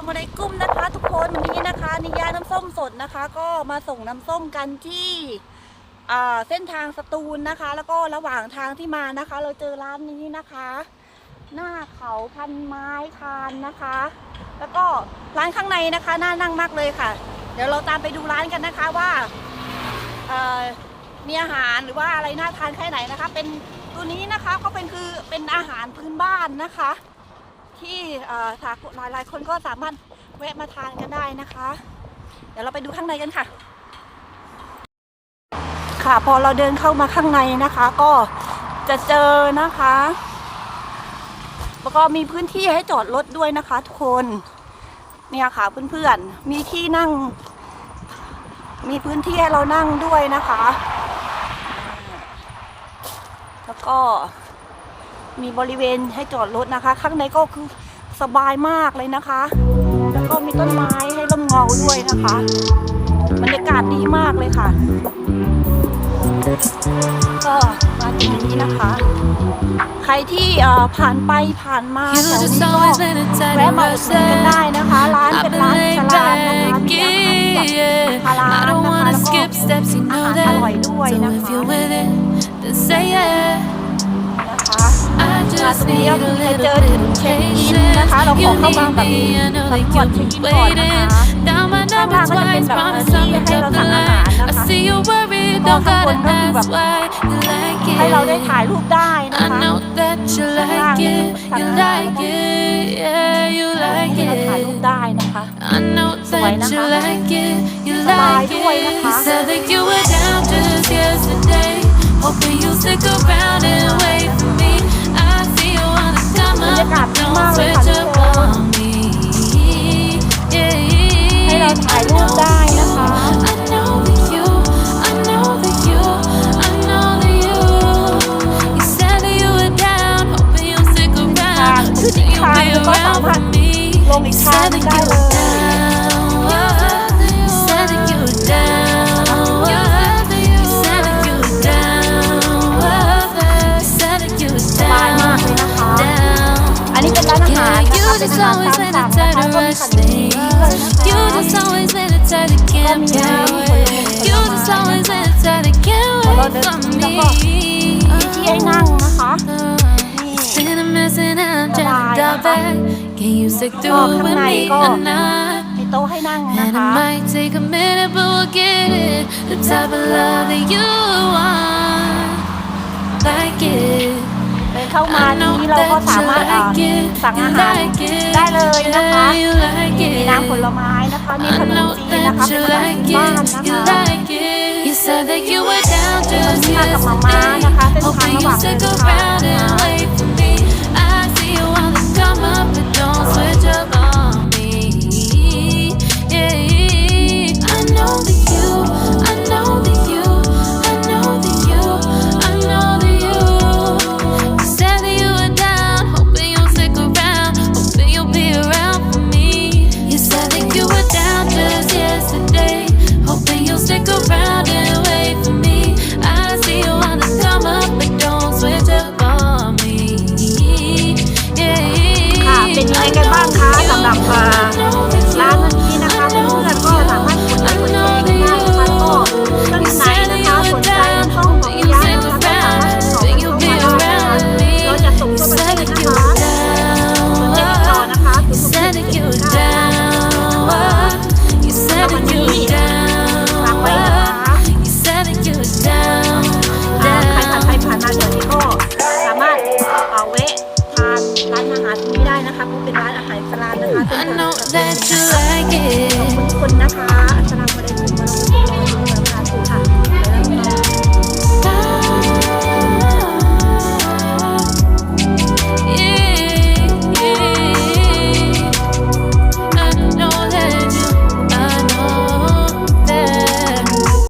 ามอะไรกุ้มนะคะ ทุกคนวันนี้นะคะนิยาน้ำส้มสดนะคะ ก็มาส่งน้ำส้มกันที่เส้นทางสตูลนะคะ แล้วก็ระหว่างทางที่มานะคะ เราเจอร้านนี้นะคะ หน้าเขาพันไม้คานนะคะ แล้วก็ร้านข้างในนะคะน่านั่งมากเลยค่ะ เดี๋ยวเราตามไปดูร้านกันนะคะว่ามีอาหารหรือว่าอะไรน่าทานแค่ไหนนะคะ เป็นตัวนี้นะคะก็เป็นคือเป็นอาหารพื้นบ้านนะคะ ที่เอ่อหลายหลายคนก็สามารถแวะมาทานกันได้นะคะ เดี๋ยวเราไปดูข้างในกันค่ะ ค่ะพอเราเดินเข้ามาข้างในนะคะ ก็จะเจอนะคะ แล้วก็มีพื้นที่ให้จอดรถด้วยนะคะ ทุกคนเนี่ยค่ะเพื่อนๆมีที่นั่ง มีพื้นที่ให้เรานั่งด้วยนะคะ แล้วก็ มีบริเวณให้จอดรถนะคะ ข้างในก็คือสบายมากเลยนะคะ แล้วก็มีต้นไม้ให้ร่มเงาด้วยนะคะบรรยากาศดีมากเลยค่ะ ก็มาตรงนี้นะคะ ใครที่เอ่อผ่านไปผ่านมาแถวนี้ก็แวะมาอุดหนุนกันได้นะคะ ร้านเป็นร้านสลานนะคะมีอาหารแบบฮาลาลนะคะแล้วก็อาหารอร่อยด้วยนะคะ นะคะมาตรงนี้ก็คือจะเจอถึงเช็คอินนะคะ เราขอเข้ามาแบบสำรวจเช็คอินก่อนนะคะข้างล่างก็จะเป็นแบบที่ให้เราสั่งอาหารนะคะก็ข้างบนก็คือแบบให้เราได้ถ่ายรูปได้นะ I คะ know that you like it, you like it, yeah, you ให้ like เราถ่ายรูป it. ได้นะคะ I know that you like it, you like it. You said that you were down just yesterday. Hoping you stick around ลงอีกทางหนึ่งได้เลย You said that you were down. You said that you were down. You said that you were สบายมากเลยนะคะ down. อันนี้เป็นร้านอาหาร Yeah, นะ you คะเป็น just อาหาร always ตาม been สั่ the งนะคะ type to ก็มี rush ขนม me. ด้วยนะคะ You just always been the type that can't wait. You just always been the type that can't wait for me. ที่ให้นั่งนะคะ นี่ Been a mess and I'm trying to dial back. Can you stick ก็ through ข้าง with ใน me ก็ or not? มีโต๊ะให้นั่งนะ And คะ it might take a minute, but we'll get it. The type of love that you want, like it. เดินเข้ามา I ที know นี้เราก็ that สา you มารถอ่า like it, สั่ง you อาหาร like it, ได้เลยนะคะ yeah, you like มีน้ำผ it. ลไม้นะคะมี I ขนม know จีนนะคะ that เป็ you นขนม like จีนบ้าน it, นะ you คะ like it. You said that you were down just มากับมาม่านะคะเส้นทาง yesterday. ระหว่าง Hoping เดิ you น stick ทาง ค you like ขอบ it. คุณทุกคนนะคะ